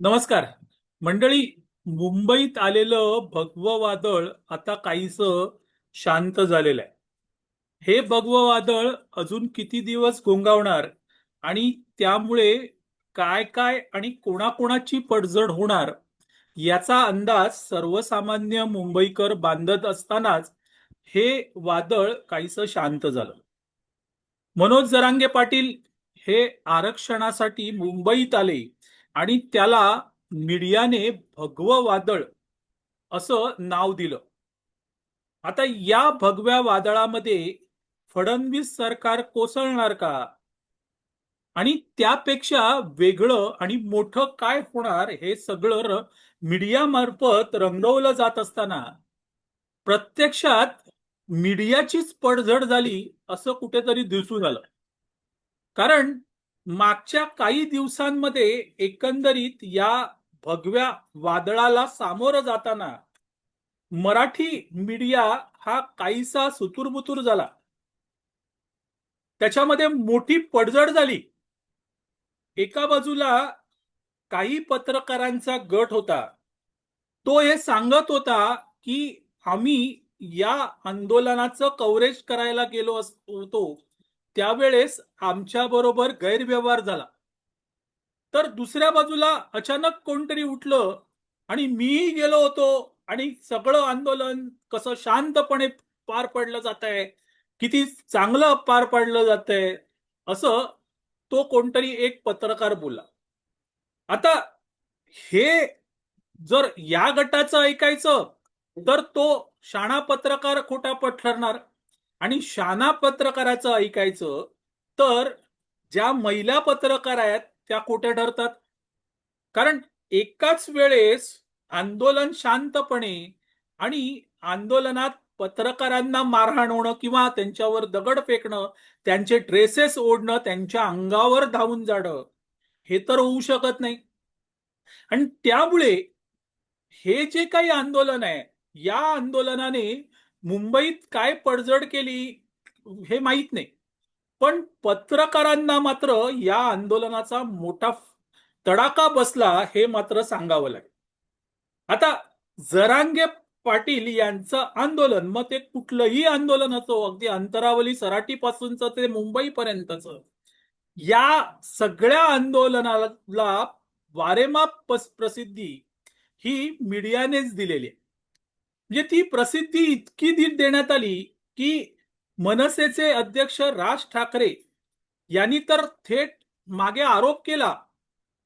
नमस्कार. मंडळी मुंबईत आलेलं भगवं वादळ आता काहीस शांत झालेलं आहे. हे भगवं वादळ अजून किती दिवस गोंगावणार आणि त्यामुळे काय काय आणि कोणाकोणाची पडझड होणार याचा अंदाज सर्वसामान्य मुंबईकर बांधत असतानाच हे वादळ काहीस शांत झालं. मनोज जरांगे पाटील हे आरक्षणासाठी मुंबईत आले. आणि त्याला मीडियाने भगवं वादळ असं नाव दिलं. आता या भगव्या वादळामध्ये फडणवीस सरकार कोसळणार का? आणि त्यापेक्षा वेगळं आणि मोठं काय होणार हे सगळं र- मीडियामार्फत रंगवलं जात असताना प्रत्यक्षात मीडियाचीच पडझड झाली असं कुठेतरी दिसून आलं. कारण मागच्या काही दिवसांमध्ये एकंदरीत या भगव्या वादळाला सामोरं जाताना मराठी मीडिया हा काहीसा सुतुरबुतूर झाला. त्याच्यामध्ये मोठी पडझड झाली. एका बाजूला काही पत्रकारांचा गट होता. तो हे सांगत होता की आम्ही या आंदोलनाचं कव्हरेज करायला गेलो होतो. त्यावेळेस आमच्या बरोबर गैरव्यवहार झाला. तर दुसऱ्या बाजूला अचानक कोणतरी उठलं आणि मीही गेलो होतो आणि सगळं आंदोलन कसं शांतपणे पार पडलं जात आहे किती चांगलं पार पाडलं जात आहे असं तो कोणतरी एक पत्रकार बोला आता हे जर या गटाचं ऐकायचं तर तो शाणा पत्रकार खोटा ठरणार आणि शाना पत्रकाराचं ऐकायचं तर ज्या महिला पत्रकार आहेत त्या कुठे ठरतात? कारण एकाच वेळेस आंदोलन शांतपणे आणि आंदोलनात पत्रकारांना मारहाण होणं किंवा त्यांच्यावर दगड फेकणं त्यांचे ड्रेसेस ओढणं त्यांच्या अंगावर धावून जाणं हे तर होऊ शकत नाही. आणि त्यामुळे हे जे काही आंदोलन आहे या आंदोलनाने मुंबईत काय पडझड केली हे माहीत नाही. पण पत्रकारांना मात्र या आंदोलनाचा मोठा तडाखा बसला हे मात्र सांगावं लागेल. आता जरांगे पाटील यांचं आंदोलन मग ते कुठलंही आंदोलन असो अगदी अंतरावली सराटीपासूनच ते मुंबईपर्यंतच या सगळ्या आंदोलनाला वारेमाप प्रसिद्धी ही मीडियानेच दिलेली आहे. म्हणजे ती प्रसिद्धी इतकी दि- देण्यात आली की मनसेचे अध्यक्ष राज ठाकरे यांनी तर थेट मागे आरोप केला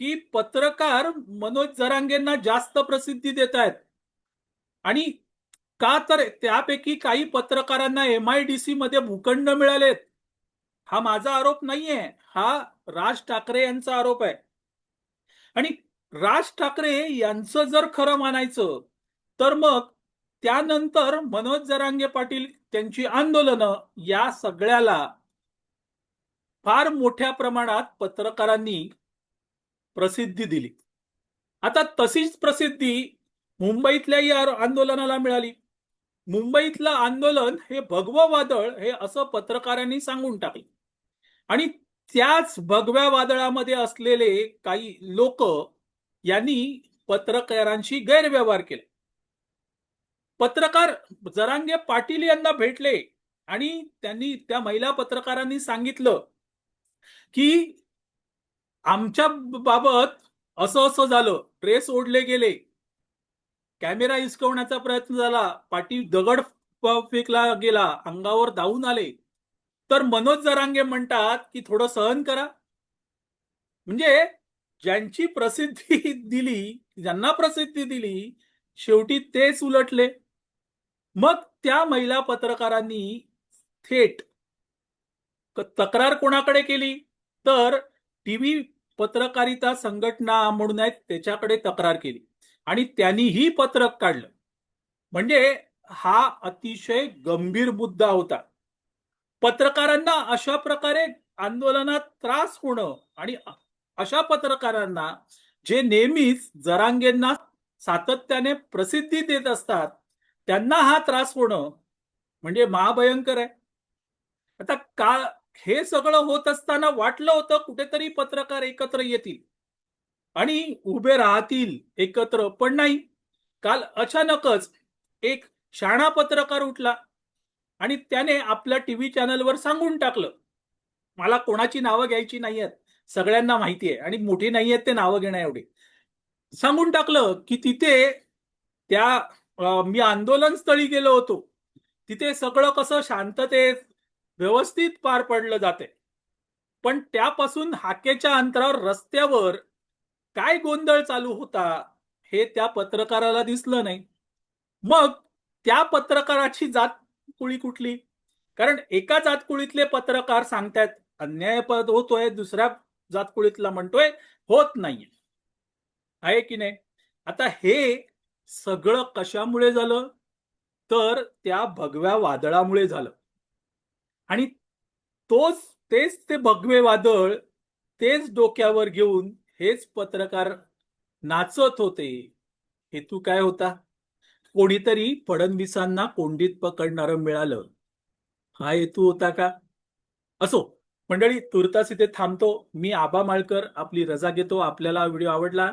की पत्रकार मनोज जरांगेंना जास्त प्रसिद्धी देत आहेत आणि का तर त्यापैकी काही पत्रकारांना एम आय डी सी मध्ये भूखंड मिळालेत. हा माझा आरोप नाहीये हा राज ठाकरे यांचा आरोप आहे. आणि राज ठाकरे यांचं जर खरं मानायचं तर मग त्यानंतर मनोज जरांगे पाटील त्यांची आंदोलनं या सगळ्याला फार मोठ्या प्रमाणात पत्रकारांनी प्रसिद्धी दिली. आता तशीच प्रसिद्धी मुंबईतल्या या आंदोलनाला मिळाली. मुंबईतलं आंदोलन हे भगवं वादळ हे असं पत्रकारांनी सांगून टाकले. आणि त्याच भगव्या वादळामध्ये असलेले काही लोक यांनी पत्रकारांशी गैरव्यवहार केला. पत्रकार जरांगे पाटील यांना भेटले आणि त्यांनी त्या महिला पत्रकारांनी सांगितलं की आमच्या बाबत असं असं झालं ड्रेस ओढले गेले कॅमेरा हिसकवण्याचा प्रयत्न झाला पाटील दगड फेकला गेला अंगावर धावून आले. तर मनोज जरांगे म्हणतात की थोडं सहन करा. म्हणजे ज्यांची प्रसिद्धी दिली ज्यांना प्रसिद्धी दिली शेवटी तेच उलटले. मग त्या महिला पत्रकारांनी थेट तक्रार कोणाकडे केली? तर टीव्ही पत्रकारिता संघटना म्हणून आहेत त्याच्याकडे तक्रार केली. आणि त्यांनी ही पत्रक काढलं. म्हणजे हा अतिशय गंभीर मुद्दा होता. पत्रकारांना अशा प्रकारे आंदोलनात त्रास होणं आणि अशा पत्रकारांना जे नेहमीच जरांगेंना सातत्याने प्रसिद्धी देत असतात त्यांना हा त्रास होणं म्हणजे महाभयंकर आहे. आता का हे सगळं होत असताना वाटलं होतं कुठेतरी पत्रकार एकत्र येतील आणि उभे राहतील एकत्र पण नाही. काल अचानकच एक शाणा पत्रकार उठला आणि त्याने आपल्या टीव्ही चॅनलवर सांगून टाकलं. मला कोणाची नावं घ्यायची नाही आहेत सगळ्यांना माहिती आहे आणि मोठी नाही आहेत ते नावं घेण्या एवढे. सांगून टाकलं की तिथे त्या मी आंदोलन स्थळी गेलो होतो. तिथे सगळं कसं शांततेत व्यवस्थित पार पडलं जाते. पण त्यापासून हाकेच्या अंतरावर रस्त्यावर काय गोंधळ चालू होता हे त्या पत्रकाराला दिसलं नाही. मग त्या पत्रकाराची जात कुळी कुठली? कारण एका जातकुळीतले पत्रकार सांगतायत अन्याय पद होतोय दुसऱ्या जातकुळीतला म्हणतोय होत नाहीये. आहे की नाही? आता हे सगळं कशामुळे झालं? तर त्या भगव्या वादळामुळे झालं. आणि तोच तेच ते भगवे वादळ तेच डोक्यावर घेऊन हेच पत्रकार नाचत होते. हेतू काय होता? कोणीतरी फडणवीसांना कोंडीत पकडणारं मिळालं. हा हेतू होता का? असो मंडळी तुर्तास इथे थांबतो. मी आबा माळकर आपली रजा घेतो. आपल्याला व्हिडिओ आवडला